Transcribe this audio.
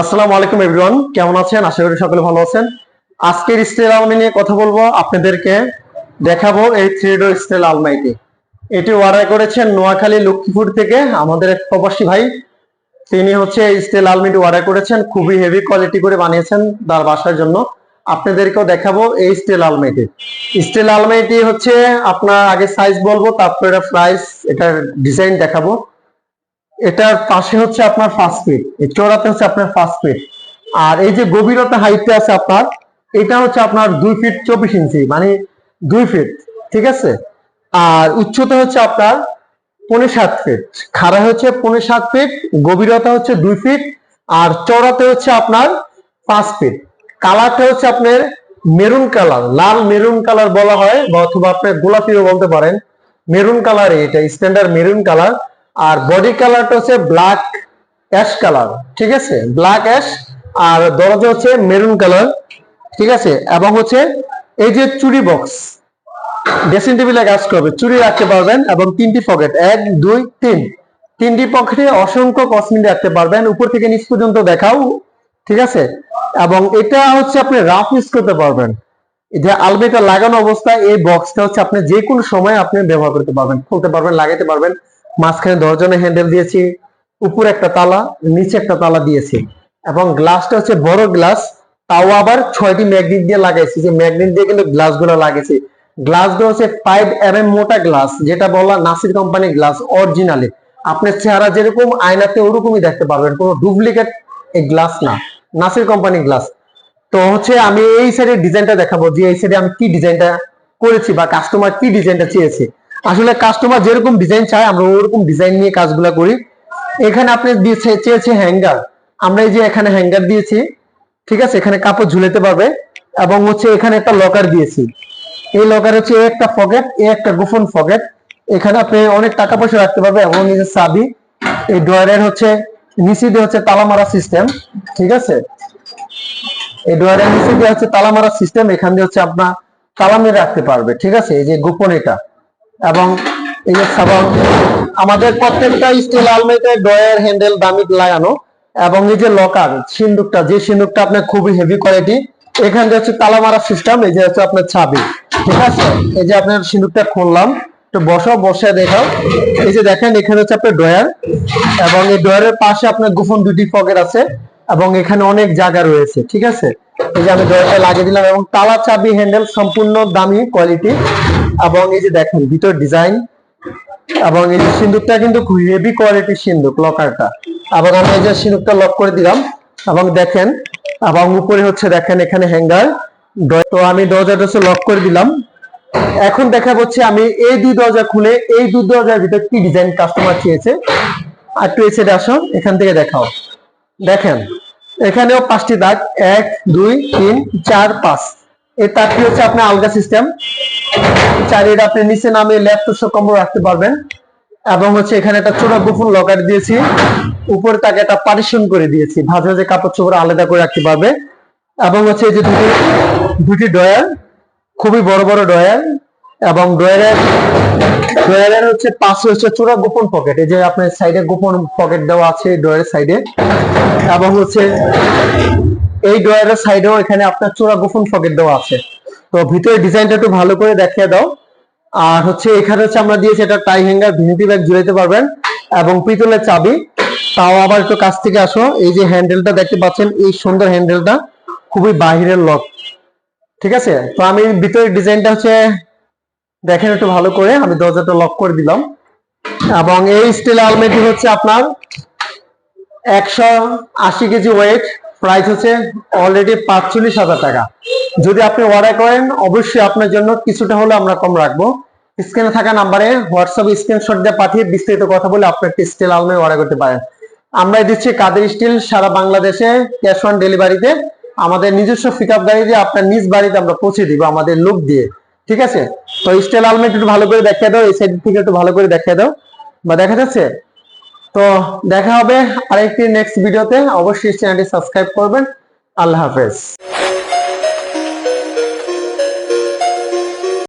আসসালামু আলাইকুম এভরিওয়ান কেমন আছেন? আশা করি সকলে ভালো আছেন। আজকের স্টেল আলমারি নিয়ে কথা বলব। আপনাদেরকে দেখাবো এই থ্রি ডোর স্টিল আলমারিটি। এটি অর্ডার করেছেন নোয়াখালী লক্ষ্মীপুর থেকে আমাদের এক প্রবাসী ভাই। তিনি হচ্ছে এই স্টেল আলমারিটি অর্ডার করেছেন। খুবই হেভি কোয়ালিটি করে বানিয়েছেন তার বাসার জন্য। আপনাদেরকেও দেখাবো এই স্টেল আলমারিটি। স্টেল আলমারিটি হচ্ছে আপনার আগে সাইজ বলব, তারপরে প্রাইস এটার ডিজাইন দেখাবো। এটার পাশে হচ্ছে আপনার ফার্স্ট ফিট এই চৌড়াতে হচ্ছে আপনার ফার্স্ট ফিট আর এই যে গভীরতা হাইটটা আছে আপনার, এটা হচ্ছে আপনার দুই ফিট চব্বিশ ইঞ্চি মানে দুই ফিট ঠিক আছে? আর উচ্চতা হচ্ছে আপনার পনেরো সাত ফিট খাড়া হচ্ছে পনেরো সাত ফিট গভীরতা হচ্ছে দুই ফিট আর চৌড়াতে হচ্ছে আপনার পাঁচ ফিট কালারটা হচ্ছে আপনার মেরুন কালার, লাল মেরুন কালার বলা হয়, বা অথবা আপনার গোলাপিও বলতে পারেন। মেরুন কালার এটা স্ট্যান্ডার্ড মেরুন কালার। আর বডি কালারটা হচ্ছে ব্ল্যাক অ্যাশ কালার ঠিক আছে? ব্ল্যাক অ্যাশ আর দরজা হচ্ছে মেরুন কালার ঠিক আছে? এবং হচ্ছে এই যে চুরি বক্স ড্রেসিং টেবিলে কাজ করবে, চুরি রাখতে পারবেন এবং তিনটি পকেট এক, দুই, তিন। তিনটি পকেটে অসংখ্য কসমেটিক রাখতে পারবেন, উপর থেকে নিচ পর্যন্ত দেখাও, ঠিক আছে? এবং এটা হচ্ছে আপনি রাফ ইউজ করতে পারবেন। যে আলবেটা লাগানো অবস্থায় এই বক্সটা হচ্ছে আপনি যে কোনো সময় আপনি ব্যবহার করতে পারবেন, খুলতে পারবেন লাগাতে পারবেন। মাঝখানে দরজনে হ্যান্ডেল দিয়েছি, উপরে একটা তালা, নিচে একটা তালা দিয়েছি। এবং গ্লাসটা হচ্ছে বড় গ্লাস তাও আবার ছয়টি ম্যাগনেট দিয়ে লাগাইছি। যে ম্যাগনেট দিয়ে কিন্তু গ্লাসগুলো লাগিয়েছি গ্লাসগুলো হচ্ছে ফাইভ এম এম মোটা গ্লাস যেটা বলা নাসির কোম্পানি গ্লাস অরিজিনালি আপনার চেহারা যেরকম, আয়নাতে ওরকমই দেখতে পারবেন। কোনো ডুপ্লিকেট এই গ্লাস না। নাসির কোম্পানির গ্লাস তো হচ্ছে আমি এই সাইডের ডিজাইনটা দেখাবো যে এই সাইডে আমি কি ডিজাইনটা করেছি বা কাস্টমার কি ডিজাইনটা চেয়েছে। আসলে কাস্টমার যেরকম ডিজাইন চায়, আমরা ওরকম ডিজাইন নিয়ে কাজগুলো করি। এখানে আপনি দিয়েছে, চেয়েছে হ্যাঙ্গার আমরা এই যে এখানে হ্যাঙ্গার দিয়েছি, ঠিক আছে? এখানে কাপড় ঝুলেতে পারবে এবং হচ্ছে এখানে একটা লকার দিয়েছি। এই লকার হচ্ছে একটা পকেট এ একটা গোপন পকেট এখানে আপনি অনেক টাকা পয়সা রাখতে পারবে এবং নিজের চাবি, এই ড্রয়ারের হচ্ছে, নিচে হচ্ছে তালা মারা সিস্টেম ঠিক আছে? এই ড্রয়ারের নিচে হচ্ছে তালা মারা সিস্টেম এখান দিয়ে হচ্ছে আপনার তালা রাখতে পারবে, ঠিক আছে? এই যে গোপন এটা। এবং এই যে আমাদের প্রত্যেকটা স্টিল আলমারিতে ড্রয়ার হ্যান্ডেল দামি লাগানো এবং এই যে লকার সিন্দুকটা, যে সিন্দুকটা আপনার খুবই হেভি কোয়ালিটি এখান হচ্ছে তালা মারা সিস্টেম এই যে হচ্ছে আপনার ছাবি ঠিক আছে? এই যে আপনার সিন্দুকটা খুললাম তো বসো বসে দেখাও। এই যে দেখেন, এখানে হচ্ছে আপনার ড্রয়ার এবং এই ড্রয়ারের পাশে আপনার গোপন দুটি পকেট আছে এবং এখানে অনেক জায়গা রয়েছে, ঠিক আছে? এই যে আমি ড্রয়ারটা লাগিয়ে দিলাম এবং তালা, চাবি হ্যান্ডেল সম্পূর্ণ দামি কোয়ালিটি এবং এই যে দেখেন, ভিতর ডিজাইন এবং এই সিন্দুকটা কিন্তু হেভি কোয়ালিটির সিন্দুক, লকারটা। এবং আমি এই যে সিন্দুকটা লক করে দিলাম এবং দেখেন, এবং উপরে হচ্ছে দেখেন এখানে হ্যাঙ্গার তো আমি দরজাটা লক করে দিলাম। এখন দেখা হচ্ছে আমি এই দুই দরজা খুলে এই দুই দরজার ভিতর কি ডিজাইন কাস্টমার চেয়েছে। আর একটু এসে আসো, এখান থেকে দেখাও। দেখেন, এখানেও পাঁচটি দাগ, এক, দুই, তিন, চার, পাঁচ। এই তারটি হচ্ছে আপনার আলগা সিস্টেম চারিটা আপনি নিচে নামিয়ে ল্যাপটপ সহ কম্বল রাখতে পারবেন। এবং হচ্ছে এখানে একটা ছোট গোপন লকার দিয়েছি। উপরে তাকে একটা পার্টিশন করে দিয়েছি। ভাঁজে ভাঁজে কাপড় চোপড় আলাদা করে রাখতে পারবে। এবং হচ্ছে এই যে দুটি দুটি ডয়ার খুবই বড় বড় ডয়ার এবং ডয়ারের ডয়ারের হচ্ছে পাশে হচ্ছে চোরা গোপন পকেট এই যে আপনার সাইডে গোপন পকেট দেওয়া আছে ডয়ারের সাইডে এবং হচ্ছে এই ডয়ারের সাইডেও এখানে আপনার চোরা গোপন পকেট দেওয়া আছে। তো ভিতরে ডিজাইনটা একটু ভালো করে দেখিয়ে দাও। আর হচ্ছে এখানে হচ্ছে আমরা দিয়েছি এটা টাই হ্যাঙ্গার ভিনিটি ব্যাগ ঝুলাইতে পারবেন, এবং পিতলের চাবি। তাও আবার একটু কাছ থেকে আসো, এই যে হ্যান্ডেলটা দেখতে পাচ্ছেন, এই সুন্দর হ্যান্ডেলটা খুবই বাহিরের লক ঠিক আছে? তো আমি ভিতরের ডিজাইনটা হচ্ছে দেখেন একটু ভালো করে, আমি দরজাটা লক করে দিলাম। এবং এই স্টিল আলমেটি হচ্ছে আপনার একশো আশি কেজি ওয়েট প্রাইস হচ্ছে অলরেডি পাঁচচল্লিশ হাজার টাকা। যদি আপনি অর্ডার করেন, অবশ্যই আপনার জন্য কিছুটা হলে আমরা কম রাখব। স্ক্রিনে থাকা নাম্বারে হোয়াটসঅ্যাপ স্ক্রিনশট দিয়ে পাঠিয়ে বিস্তারিত কথা বলে আপনার একটি স্টিল আলমারি অর্ডার করতে পারেন। আমরা দিচ্ছি কাদের স্টিল সারা বাংলাদেশে ক্যাশ অন ডেলিভারিতে আমাদের নিজস্ব পিক আপ গাড়ি দিয়ে আপনার নিজ বাড়িতে আমরা পৌঁছে দিব আমাদের লোক দিয়ে। ঠিক আছে? তো স্টিল আলমারি একটু ভালো করে দেখিয়ে দাও, এই সাইড থেকে একটু ভালো করে দেখিয়ে দাও। বা দেখা যাচ্ছে তো দেখা হবে আরেকটি নেক্সট ভিডিওতে অবশ্যই চ্যানেলটি সাবস্ক্রাইব করবেন। আল্লাহ হাফেজ।